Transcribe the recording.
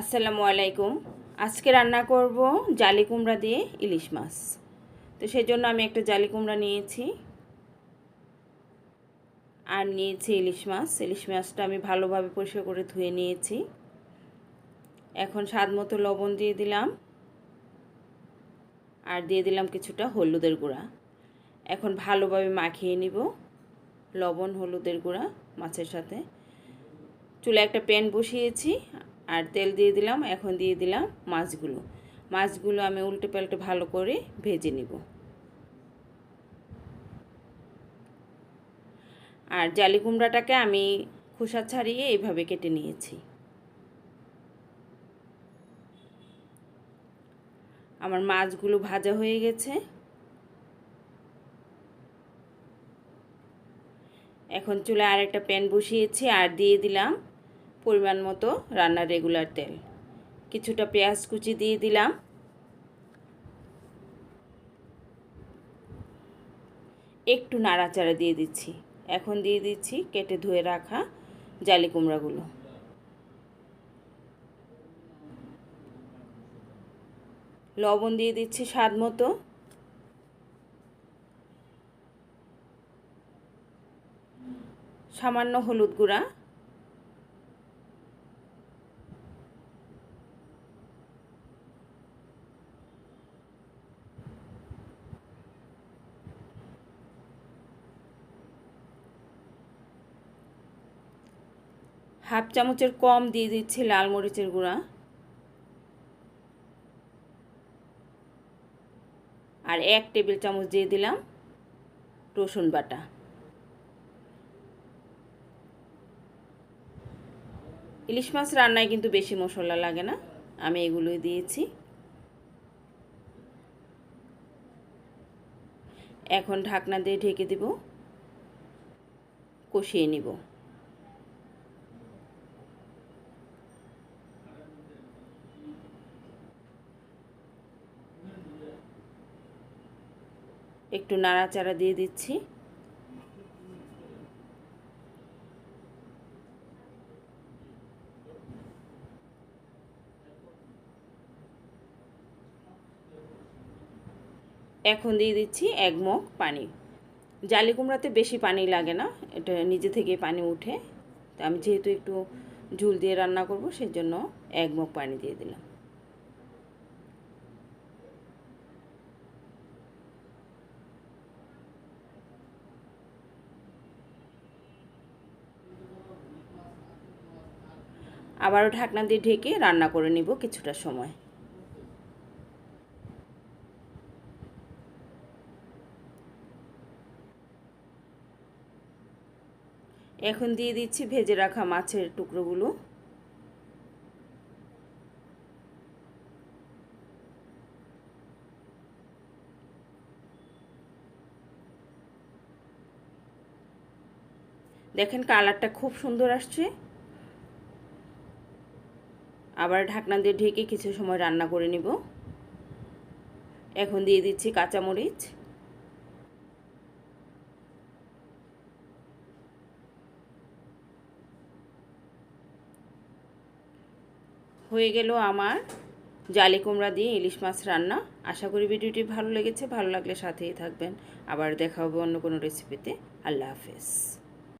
আসসালামু আলাইকুম। আজকে রান্না করব জালি কুমড়া দিয়ে ইলিশ মাছ। তো সেই জন্য আমি একটা জালি কুমড়া নিয়েছি। আর নিয়েছি ইলিশ মাছ। ইলিশ মাছটা আমি ভালোভাবে পরিষ্কার করে ধুয়ে নিয়েছি। এখন স্বাদ মতো লবণ দিয়ে দিলাম। আর দিয়ে দিলাম কিছুটা হলুদের গুঁড়া। এখন ভালোভাবে মাখিয়ে নিব লবণ, হলুদের গুঁড়া মাছের সাথে। চুলে একটা প্যান বসিয়েছি। আর তেল দিয়ে দিলাম, এখন দিয়ে দিলাম মাছগুলো। মাছগুলো আমি উল্টে পাল্টে ভালো করে ভেজে নিব। আর জালি কুমড়াটাকে আমি খোসা ছাড়িয়ে এইভাবে কেটে নিয়েছি। আমার মাছগুলো ভাজা হয়ে গেছে। এখন চুলে আর একটা প্যান বসিয়েছি আর দিয়ে দিলাম পরিমাণ মতো রান্নার রেগুলার তেল। কিছুটা পেঁয়াজ কুচি দিয়ে দিলাম। একটু নাড়াচাড়া দিয়ে দিচ্ছি। এখন দিয়ে দিচ্ছি কেটে ধুয়ে রাখা জালি কুমড়াগুলো। লবণ দিয়ে দিচ্ছি স্বাদ মতো। সামান্য হলুদ গুঁড়া। হাফ চামচের কম দিয়ে দিচ্ছি লাল মরিচের গুঁড়া। আর এক টেবিল চামচ দিয়ে দিলাম রসুন বাটা। ইলিশ মাছ রান্নায় কিন্তু বেশি মশলা লাগে না, আমি এগুলোই দিয়েছি। এখন ঢাকনা দিয়ে ঢেকে দিব, কষিয়ে নিব। একটু নাড়াচাড়া দিয়ে দিচ্ছি। এখন দিয়ে দিচ্ছি এক মগ পানি। জালি কুমড়াতে বেশি পানি লাগে না, এটা নিজে থেকে পানি উঠে। তো আমি যেহেতু একটু ঝুল দিয়ে রান্না করব সেই জন্য এক মগ পানি দিয়ে দিলাম। আবারও ঢাকনা দিয়ে ঢেকে রান্না করে নিব কিছুটা সময়। এখন দিয়ে দিচ্ছি ভেজে রাখা মাছের টুকরোগুলো। দেখেন কালারটা খুব সুন্দর আসছে। আবার ঢাকনা দিয়ে ঢেকে কিছু সময় রান্না করে নিব। এখন দিয়ে দিচ্ছি কাঁচামরিচ। হয়ে গেল আমার জালি কুমড়া দিয়ে ইলিশ মাছ রান্না। আশা করি ভিডিওটি ভালো লেগেছে, ভালো লাগলে সাথেই থাকবেন। আবার দেখা হবে অন্য কোনো রেসিপিতে আল্লাহ হাফেজ।